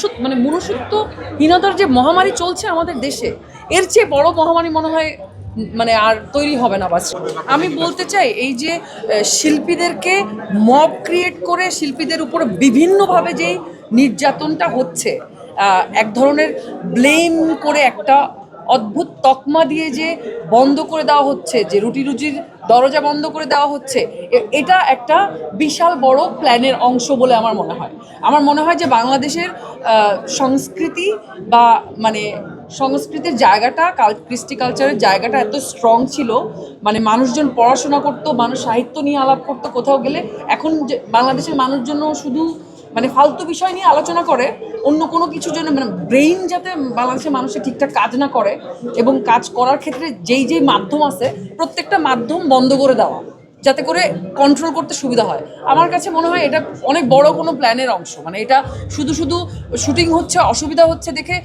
মনুষ্য মানে মনুষ্যত্বহীনতার যে মহামারী চলছে আমাদের দেশে, এর চেয়ে বড় মহামারী মনে হয় মানে আর তৈরি হবে না বাস। আমি বলতে চাই, এই যে শিল্পীদেরকে মব ক্রিয়েট করে শিল্পীদের উপর বিভিন্নভাবে যেই নির্যাতনটা হচ্ছে এক ধরনের ব্লেম করে একটা অদ্ভুত তকমা দিয়ে যে বন্ধ করে দেওয়া হচ্ছে, যে রুটি রুজির দরজা বন্ধ করে দেওয়া হচ্ছে এটা একটা বিশাল বড় প্ল্যানের অংশ বলে আমার মনে হয়। আমার মনে হয় যে বাংলাদেশের সংস্কৃতি বা মানে সংস্কৃতির জায়গাটা, কাল, কৃষ্টি কালচারের জায়গাটা এত স্ট্রং ছিল মানে মানুষজন পড়াশোনা করতো, মানুষ সাহিত্য নিয়ে আলাপ করতো কোথাও গেলে, এখন যে বাংলাদেশের মানুষজন শুধু মানে ফালতু বিষয় নিয়ে আলোচনা করে, অন্য কোনো কিছু জন্য মানে ব্রেইন যাতে বাংলাদেশের মানুষের ঠিকঠাক কাজ না করে এবং কাজ করার ক্ষেত্রে যেই যেই মাধ্যম আছে, প্রত্যেকটা মাধ্যম বন্ধ করে দেওয়া। যাতে করে কন্ট্রোল করতে সুবিধা হয়। আমার কাছে মনে হয় এটা অনেক বড় কোনো প্ল্যানের অংশ। মানে এটা শুধু শুধু শুটিং হচ্ছে অসুবিধা হচ্ছে দেখে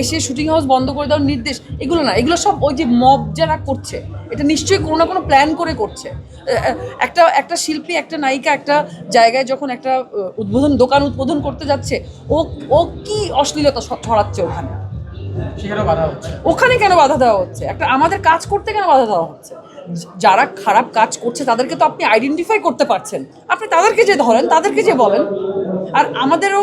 এসে শুটিং হাউস বন্ধ করে দেওয়ার নির্দেশ এগুলো না এগুলো সব ওই যে মব যারা করছে এটা নিশ্চয়ই কোনো না কোনো প্ল্যান করে করছে। একটা একটা শিল্পী একটা নায়িকা একটা জায়গায় যখন একটা উদ্বোধন দোকান উদ্বোধন করতে যাচ্ছে ও ও কি অশ্লীলতা ছড়াচ্ছে ওখানে? ওখানে কেন বাধা দেওয়া হচ্ছে? একটা আমাদের কাজ করতে কেন বাধা দেওয়া হচ্ছে? যারা খারাপ কাজ করছে, তাদেরকে তো আপনি আইডেন্টিফাই করতে পারছেন। আপনি তাদেরকে যে ধরেন, তাদেরকে যে বলেন, আর আমাদেরও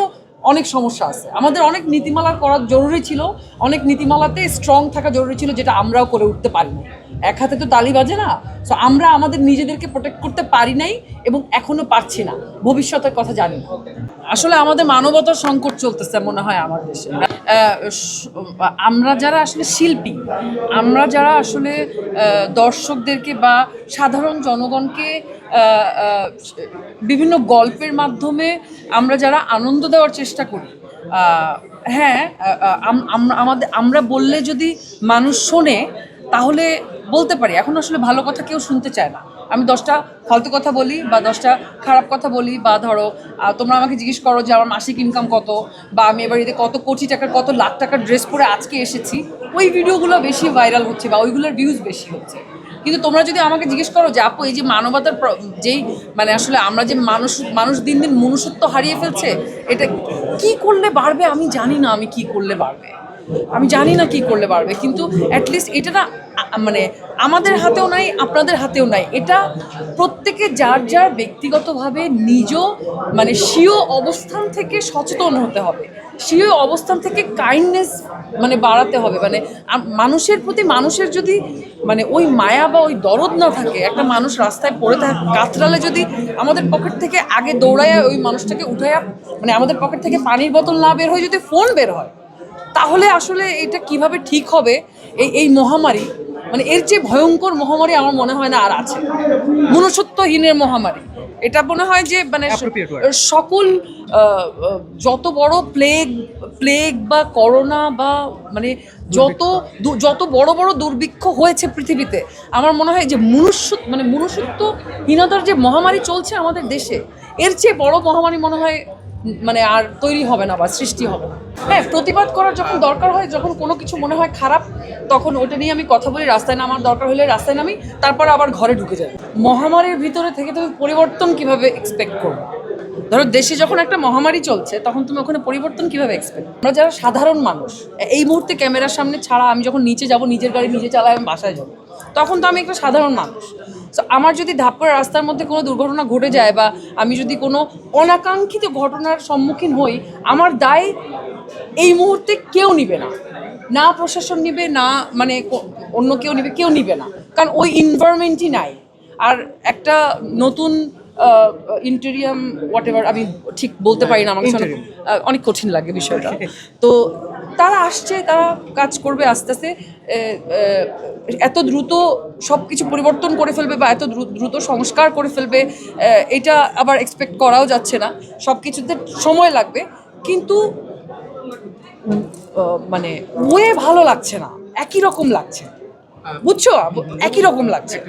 অনেক সমস্যা আছে। আমাদের অনেক নীতিমালা করা জরুরি ছিল, অনেক নীতিমালাতে স্ট্রং থাকা জরুরি ছিল, যেটা আমরাও করে উঠতে পারি না এক হাতে তো তালি বাজে না? সো আমরা আমাদের নিজেদেরকে প্রোটেক্ট করতে পারি নাই এবং এখনও পারছি না। ভবিষ্যতের কথা জানি আসলে আমাদের মানবতার সংকট চলতেছে, মনে হয় আমার দেশে। আমরা যারা আসলে শিল্পী, আমরা যারা আসলে দর্শকদেরকে বা সাধারণ জনগণকে বিভিন্ন গল্পের মাধ্যমে আমরা যারা আনন্দ দেওয়ার চেষ্টা করি হ্যাঁ আমাদের, আমরা বললে যদি মানুষ শোনে, তাহলে বলতে পারি। এখন আসলে ভালো কথা কেউ শুনতে চায় না। আমি দশটা ফালতু কথা বলি বা দশটা খারাপ কথা বলি বা ধরো তোমরা আমাকে জিজ্ঞেস করো যে আমার মাসিক ইনকাম কত বা আমি এবার ঈদে কত কোটি টাকার, কত লাখ টাকার ড্রেস পরে আজকে এসেছি, ওই ভিডিওগুলো বেশি ভাইরাল হচ্ছে বা ওইগুলোর ভিউজ বেশি হচ্ছে। কিন্তু তোমরা যদি আমাকে জিজ্ঞেস করো যে আপু, এই যে মানবতার যেই মানে আসলে আমরা যে মানুষ মানুষ দিন দিন মনুষ্যত্ব হারিয়ে ফেলছে, এটা কি করলে বাড়বে আমি জানি না আমি কি করলে বাড়বে। আমি জানি না কি করলে পারবে কিন্তু অ্যাটলিস্ট এটা না মানে আমাদের হাতেও নাই, আপনাদের হাতেও নাই। এটা প্রত্যেকে যার যার ব্যক্তিগতভাবে নিজ মানে স্বীয় অবস্থান থেকে সচেতন হতে হবে। স্বীয় অবস্থান থেকে কাইন্ডনেস মানে বাড়াতে হবে। মানে মানুষের প্রতি মানুষের যদি মানে ওই মায়া বা ওই দরদ না থাকে, একটা মানুষ রাস্তায় পড়ে থাকে, কাতরালে যদি আমাদের পকেট থেকে আগে দৌড়ায় ওই মানুষটাকে উঠাইয়া মানে আমাদের পকেট থেকে পানির বোতল না বের হয় যদি ফোন বের হয় তাহলে আসলে এটা কীভাবে ঠিক হবে? এই এই মহামারী মানে এর যে ভয়ঙ্কর মহামারী আমার মনে হয় না আর আছে। মনুষ্যত্বহীনের মহামারী। এটা মনে হয় যে মানে সকল যত বড় প্লেগ প্লেগ বা করোনা বা মানে যত যত বড় বড় দুর্ভিক্ষ হয়েছে পৃথিবীতে আমার মনে হয় যে মনুষ্য মানে মনুষ্যত্বহীনতার যে মহামারী চলছে আমাদের দেশে এর চেয়ে বড় মহামারী মনে হয় মানে আর তৈরি হবে না বা সৃষ্টি হবে না। হ্যাঁ প্রতিবাদ করার যখন দরকার হয়, যখন কোনো কিছু মনে হয় খারাপ, তখন ওটা নিয়ে আমি কথা বলি, রাস্তায় নামার দরকার হলে রাস্তায় নামি, তারপর আবার ঘরে ঢুকে যাই। মহামারীর ভিতরে থেকে তুমি পরিবর্তন কীভাবে এক্সপেক্ট করবে? ধরো দেশে যখন একটা মহামারী চলছে, তখন তুমি ওখানে পরিবর্তন কীভাবে এক্সপেক্ট আমরা যারা সাধারণ মানুষ, এই মুহূর্তে ক্যামেরার সামনে ছাড়া আমি যখন নিচে যাব, নিজের গাড়ি নিজে চালাই, আমি বাসায় যাব, তখন তো আমি একটা সাধারণ মানুষ। তো আমার যদি ধাপ করে রাস্তার মধ্যে কোনো দুর্ঘটনা ঘটে যায় বা আমি যদি কোনো অনাকাঙ্ক্ষিত ঘটনার সম্মুখীন হই, আমার দায় এই মুহূর্তে কেউ নিবে না। না প্রশাসন নিবে, না মানে অন্য কেউ নিবে কেউ নিবে না। কারণ ওই এনভায়রনমেন্টই নাই। আর একটা নতুন ইন্টেরিয়াম হোয়াট এভার আমি ঠিক বলতে পারি না আমার কাছে অনেক- কঠিন লাগে বিষয়টা। তো তারা আসছে তারা কাজ করবে আস্তে আস্তে। এত দ্রুত সব কিছু পরিবর্তন করে ফেলবে বা এত দ্রু- দ্রুত সংস্কার করে ফেলবে এটা আবার এক্সপেক্ট করাও যাচ্ছে না। সব কিছুতে সময় লাগবে। কিন্তু মানে ওয়ে ভালো লাগছে না। একই রকম লাগছে। বুঝছ? একই রকম লাগছে।